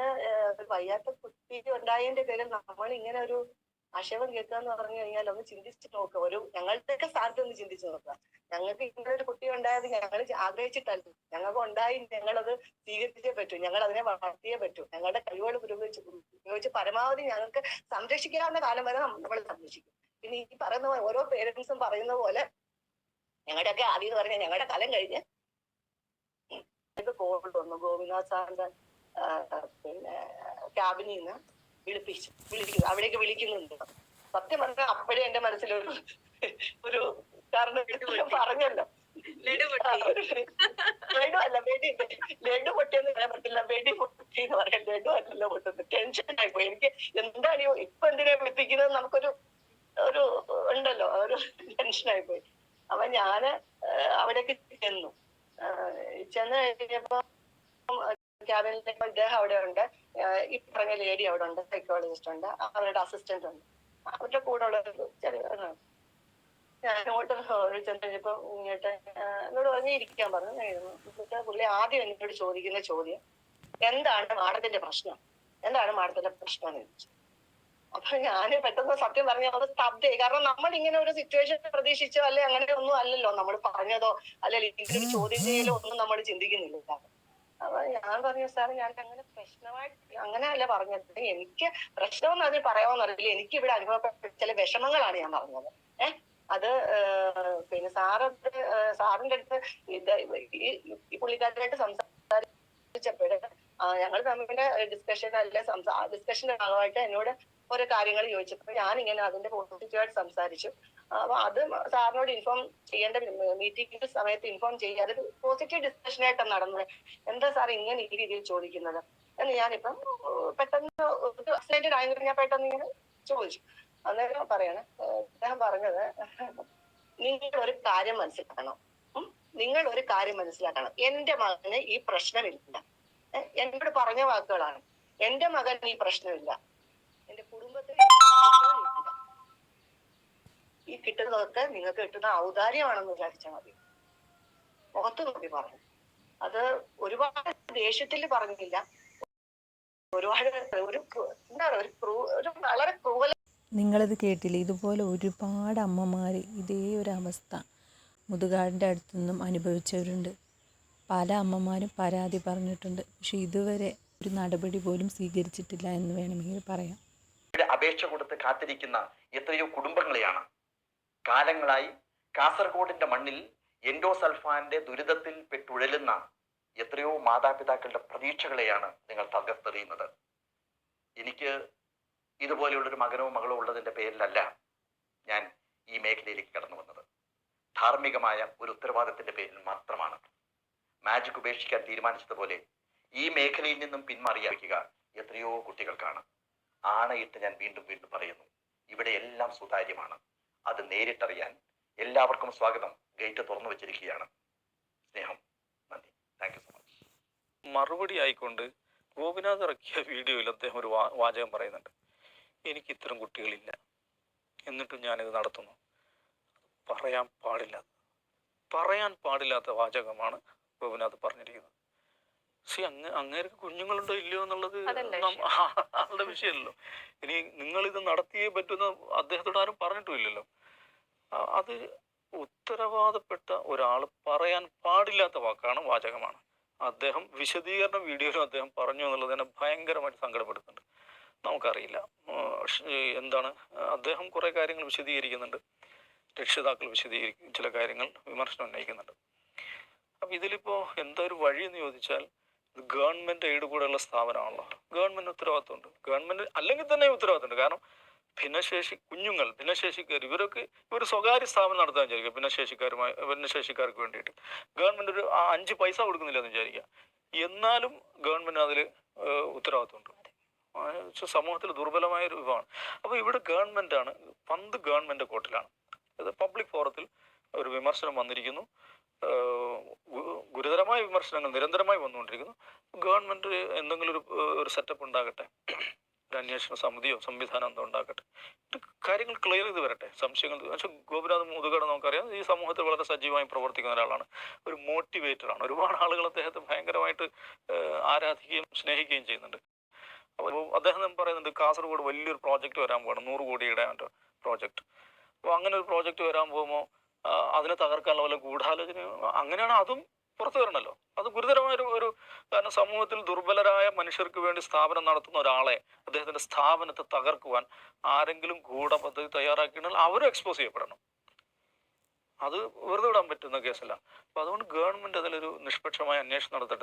ഞാൻ വയ്യാത്ത കുട്ടി ഉണ്ടായതിന്റെ പേരിൽ നമ്മൾ ഇങ്ങനെ ഒരു ആക്ഷേപം കേൾക്കുക എന്ന് പറഞ്ഞു കഴിഞ്ഞാൽ ഒന്ന് ചിന്തിച്ചു നോക്കുക ഒരു ഞങ്ങളുടെയൊക്കെ സ്ഥാനത്ത് ഒന്ന് ചിന്തിച്ചു നോക്കുക. ഞങ്ങൾക്ക് ഇങ്ങനെ ഒരു കുട്ടി ഉണ്ടായത് ഞങ്ങൾ ആഗ്രഹിച്ചിട്ടല്ല. ഞങ്ങൾക്ക് ഉണ്ടായി ഞങ്ങളത് സ്വീകരിച്ചേ പറ്റൂ. ഞങ്ങൾ അതിനെ വളർത്തിയേ പറ്റൂ. ഞങ്ങളുടെ കഴിവുകൾ ഉപയോഗിച്ച് ഉപയോഗിച്ച് പരമാവധി ഞങ്ങൾക്ക് സംരക്ഷിക്കാവുന്ന കാലം വരെ നമ്മൾ സംരക്ഷിക്കും. പിന്നെ ഈ പറയുന്ന ഓരോ പേരൻസും പറയുന്ന പോലെ ഞങ്ങളുടെയൊക്കെ ആദ്യം പറഞ്ഞാൽ ഞങ്ങളുടെ കാലം കഴിഞ്ഞ്. ഗോവിന്ദ സാറിന്റെ പിന്നെ ക്യാബിനിൽ നിന്ന് വിളിപ്പിച്ചു വിളിക്കുന്നു അവിടേക്ക് വിളിക്കുന്നുണ്ട്. സത്യം പറഞ്ഞാൽ അപ്പോഴേ എന്റെ മനസ്സിലൊരു ഒരു കാരണം പറഞ്ഞല്ലോ. ലഡു അല്ല വെടി ലഡു പൊട്ടിയെന്ന് പറയാൻ പറ്റില്ല. വെടി പൊട്ടി എന്ന് പറയാൻ ലഡു അല്ലല്ലോ പൊട്ടുന്നത്. ടെൻഷൻ ആയിപ്പോയി എനിക്ക് എന്താണ് ഇപ്പൊ എന്തിനാ വിളിപ്പിക്കുന്നത്? നമുക്കൊരു ഒരു ഉണ്ടല്ലോ. ഒരു ടെൻഷൻ ആയിപ്പോയി അപ്പൊ ഞാൻ അവിടേക്ക് ചെന്നു. ചെന്ന് കഴിഞ്ഞപ്പോ ക്യാബിനിലെ ഇദ്ദേഹം അവിടെ ഉണ്ട്. ഈ പറഞ്ഞ ലേഡി അവിടെ ഉണ്ട് സൈക്കോളജിസ്റ്റ് ഉണ്ട് അവരുടെ അസിസ്റ്റന്റ് ഉണ്ട്. അവരുടെ കൂടെ ഉള്ള ഞാൻ ഇങ്ങോട്ട് ചെന്ന് കഴിഞ്ഞപ്പോ ഇങ്ങോട്ട് എന്നോട് പറഞ്ഞ് ഇരിക്കാൻ പറഞ്ഞു. എന്നിട്ട് പുള്ളി ആദ്യം എന്നോട് ചോദിക്കുന്ന ചോദ്യം എന്താണ് മാഡത്തിന്റെ പ്രശ്നം? എന്താണ് മാഡത്തിന്റെ പ്രശ്നം എന്ന് ചോദിച്ചു. അപ്പൊ ഞാൻ പെട്ടെന്ന് സത്യം പറഞ്ഞ അത് സ്തബ്ധയായി കാരണം നമ്മൾ ഇങ്ങനെ ഒരു സിറ്റുവേഷൻ പ്രതീക്ഷിച്ചോ അല്ലെ അങ്ങനെ ഒന്നും അല്ലല്ലോ നമ്മൾ പറഞ്ഞതോ അല്ലെങ്കിൽ ചോദ്യം ചെയ്യലോ ഒന്നും നമ്മൾ ചിന്തിക്കുന്നില്ല. അപ്പൊ ഞാൻ പറഞ്ഞു സാർ ഞാൻ അങ്ങനെ പ്രശ്നമായിട്ട് അങ്ങനെ അല്ല പറഞ്ഞത് എനിക്ക് പ്രശ്നം എന്ന് അതിൽ പറയാമെന്ന് അറിയില്ല. എനിക്ക് ഇവിടെ അനുഭവപ്പെട്ട ചില വിഷമങ്ങളാണ് ഞാൻ പറഞ്ഞത്. ഏഹ് അത് പിന്നെ സാറ് സാറിന്റെ അടുത്ത് ഇത് ഈ പുള്ളിക്കാരനായിട്ട് സംസാരിച്ചപ്പോഴ് ഞങ്ങൾ തമ്മിലെ ഡിസ്കഷൻ അല്ലെ സംസാ ഡിസ്കഷന്റെ ഭാഗമായിട്ട് എന്നോട് ഓരോ കാര്യങ്ങൾ ചോദിച്ചപ്പോൾ ഞാൻ ഇങ്ങനെ അതിന്റെ പോസിറ്റീവായിട്ട് സംസാരിച്ചു. അപ്പൊ അത് സാറിനോട് ഇൻഫോം ചെയ്യേണ്ട മീറ്റിംഗിന്റെ സമയത്ത് ഇൻഫോം ചെയ്യാതെ പോസിറ്റീവ് ഡിസ്കഷൻ ആയിട്ടാണ് നടന്നത്. എന്താ സാർ ഇങ്ങനെ ഈ രീതിയിൽ ചോദിക്കുന്നത്? എന്ന് ഞാനിപ്പം പെട്ടെന്ന് എക്സൈറ്റഡ് ആയെങ്കിലും ഞാൻ പെട്ടെന്ന് ഇങ്ങനെ ചോദിച്ചു. അന്നേരം പറയണേ അദ്ദേഹം പറഞ്ഞത് നിങ്ങൾ ഒരു കാര്യം മനസ്സിലാക്കണം. നിങ്ങൾ ഒരു കാര്യം മനസ്സിലാക്കണം. എന്റെ മകന് ഈ പ്രശ്നമില്ല. എന്നോട് പറഞ്ഞ വാക്കുകളാണ്. എന്റെ മകൻ ഈ പ്രശ്നമില്ല. എന്റെ കുടുംബത്തിൽ ഈ കിട്ടുന്നതൊക്കെ നിങ്ങൾക്ക് കിട്ടുന്ന ഔദാര്യമാണെന്ന് വിചാരിച്ചാൽ മതി. മുഖത്ത് നോക്കി പറഞ്ഞു. അത് ഒരുപാട് ദേഷ്യത്തിൽ പറഞ്ഞില്ല. ഒരുപാട് ഒരു എന്താ പറയുക ഒരു ഒരു വളരെ നിങ്ങളിത് കേട്ടില്ലേ? ഇതുപോലെ ഒരുപാട് അമ്മമാർ ഇതേ ഒരു അവസ്ഥ മുതുകാടിന്റെ അടുത്തുനിന്നും അനുഭവിച്ചവരുണ്ട്. പല അമ്മമാരും പരാതി പറഞ്ഞിട്ടുണ്ട്. പക്ഷെ ഇതുവരെ ഒരു നടപടി പോലും സ്വീകരിച്ചിട്ടില്ല എന്ന് വേണമെങ്കിൽ പറയാം. അപേക്ഷ കൊടുത്ത് കാത്തിരിക്കുന്ന എത്രയോ കുടുംബങ്ങളെയാണ്. കാലങ്ങളായി കാസർഗോഡിന്റെ മണ്ണിൽ എൻഡോസൾഫാന്റെ ദുരിതത്തിൽ പെട്ടുഴലുന്ന എത്രയോ മാതാപിതാക്കളുടെ പ്രതീക്ഷകളെയാണ് നിങ്ങൾ തകർത്തെറിയുന്നത്. എനിക്ക് ഇതുപോലെയുള്ളൊരു മകനോ മകളോ ഉള്ളതിന്റെ പേരിലല്ല ഞാൻ ഈ മേഖലയിലേക്ക് കടന്നു വന്നത്. ധാർമ്മികമായ ഒരു ഉത്തരവാദിത്തത്തിന്റെ പേരിൽ മാത്രമാണ്. മാജിക് ഉപേക്ഷിക്കാൻ തീരുമാനിച്ചതുപോലെ ഈ മേഖലയിൽ നിന്നും പിന്മാറിയാക്കുക എത്രയോ കുട്ടികൾക്കാണ്. ആണയിട്ട് ഞാൻ വീണ്ടും വീണ്ടും പറയുന്നു. ഇവിടെ എല്ലാം സുതാര്യമാണ്. അത് നേരിട്ടറിയാൻ എല്ലാവർക്കും സ്വാഗതം. ഗേറ്റ് തുറന്നു വെച്ചിരിക്കുകയാണ്. സ്നേഹം. നന്ദി. താങ്ക് യു സോ മച്ച് മറുപടി ആയിക്കൊണ്ട് ഗോപിനാഥ് ഇറക്കിയ വീഡിയോയിൽ അദ്ദേഹം ഒരു വാചകം പറയുന്നുണ്ട്. എനിക്ക് ഇത്തരം കുട്ടികളില്ല. എന്നിട്ടും ഞാനിത് നടത്തുന്നു. പറയാൻ പാടില്ല പറയാൻ പാടില്ലാത്ത വാചകമാണ് ഗോപിനാഥ് പറഞ്ഞിരിക്കുന്നത്. സി അങ്ങ് അങ്ങേർക്ക് കുഞ്ഞുങ്ങളുണ്ടോ ഇല്ലയോ എന്നുള്ളത് ആളുടെ വിഷയമല്ലോ. ഇനി നിങ്ങൾ ഇത് നടത്തിയേ പറ്റുന്ന അദ്ദേഹത്തോട് ആരും പറഞ്ഞിട്ടുമില്ലല്ലോ. അത് ഉത്തരവാദപ്പെട്ട ഒരാൾ പറയാൻ പാടില്ലാത്ത വാക്കാണ് വാചകമാണ്. അദ്ദേഹം വിശദീകരണ വീഡിയോയിലും അദ്ദേഹം പറഞ്ഞു എന്നുള്ളത് എന്നെ ഭയങ്കരമായിട്ട് സങ്കടപ്പെടുത്തുന്നുണ്ട്. നമുക്കറിയില്ല. എന്താണ്? അദ്ദേഹം കുറേ കാര്യങ്ങൾ വിശദീകരിക്കുന്നുണ്ട്. രക്ഷിതാക്കൾ വിശദീകരിക്കും. ചില കാര്യങ്ങൾ വിമർശനം ഉന്നയിക്കുന്നുണ്ട്. അപ്പം ഇതിലിപ്പോ എന്താ ഒരു വഴി എന്ന് ചോദിച്ചാൽ ഇത് ഗവൺമെന്റ് എയ്ഡ് കൂടെയുള്ള സ്ഥാപനമാണല്ലോ. ഗവൺമെന്റ് ഉത്തരവാദിത്തമുണ്ട്. ഗവൺമെന്റ് അല്ലെങ്കിൽ തന്നെ ഉത്തരവാദിത്തമുണ്ട്. കാരണം ഭിന്നശേഷി കുഞ്ഞുങ്ങൾ ഭിന്നശേഷിക്കാർ ഇവരൊക്കെ ഇവർ സ്വകാര്യ സ്ഥാപനം നടത്താൻ വിചാരിക്കുക ഭിന്നശേഷിക്കാരുമായി ഭിന്നശേഷിക്കാർക്ക് വേണ്ടിയിട്ട്. ഗവൺമെന്റ് ഒരു അഞ്ച് പൈസ കൊടുക്കുന്നില്ല എന്ന് വിചാരിക്കുക. എന്നാലും ഗവൺമെന്റ് അതിൽ ഉത്തരവാദിത്തമുണ്ട്. സമൂഹത്തിൽ ദുർബലമായ ഒരു വിഭവമാണ്. അപ്പോൾ ഇവിടെ ഗവൺമെന്റാണ് പന്ത് ഗവൺമെന്റ് കോട്ടിലാണ് അത് പബ്ലിക് ഫോറത്തിൽ ഒരു വിമർശനം വന്നിരിക്കുന്നു. ഗുരുതരമായ വിമർശനങ്ങൾ നിരന്തരമായി വന്നുകൊണ്ടിരിക്കുന്നു. ഗവൺമെന്റ് എന്തെങ്കിലും ഒരു ഒരു സെറ്റപ്പ് ഉണ്ടാകട്ടെ ഒരു അന്വേഷണ സമിതിയോ സംവിധാനം എന്തോ ഉണ്ടാക്കട്ടെ കാര്യങ്ങൾ ക്ലിയർ ചെയ്ത് വരട്ടെ സംശയങ്ങൾ പക്ഷേ ഗോപിനാഥ് മുതുകട നമുക്കറിയാം ഈ സമൂഹത്തിൽ വളരെ സജീവമായി പ്രവർത്തിക്കുന്ന ഒരാളാണ്. ഒരു മോട്ടിവേറ്ററാണ് ഒരുപാട് ആളുകൾ അദ്ദേഹത്തെ ഭയങ്കരമായിട്ട് ആരാധിക്കുകയും സ്നേഹിക്കുകയും ചെയ്യുന്നുണ്ട്. അപ്പോൾ അദ്ദേഹം പറയുന്നുണ്ട് കാസർഗോഡ് വലിയൊരു പ്രോജക്റ്റ് വരാൻ പോകണം നൂറ് കോടിയുടെ പ്രോജക്റ്റ് അപ്പോൾ അങ്ങനെ ഒരു പ്രോജക്റ്റ് വരാൻ പോകുമ്പോൾ അതിനെ തകർക്കാനുള്ള വല്ല ഗൂഢാലോചന അങ്ങനെയാണ് അതും പുറത്തു വരണമല്ലോ അത് ഗുരുതരമായ ഒരു കാരണം സമൂഹത്തിൽ ദുർബലരായ മനുഷ്യർക്ക് വേണ്ടി സ്ഥാപനം നടത്തുന്ന ഒരാളെ അദ്ദേഹത്തിന്റെ സ്ഥാപനത്തെ തകർക്കുവാൻ ആരെങ്കിലും ഗൂഢപദ്ധതി തയ്യാറാക്കിയിട്ടുണ്ടെങ്കിൽ അവരും എക്സ്പോസ് ചെയ്യപ്പെടണം. അത് വെറുതെ വിടാൻ പറ്റുന്ന കേസല്ല. അപ്പൊ അതുകൊണ്ട് ഗവൺമെന്റ് അതിലൊരു നിഷ്പക്ഷമായ അന്വേഷണം നടത്തട്ടെ.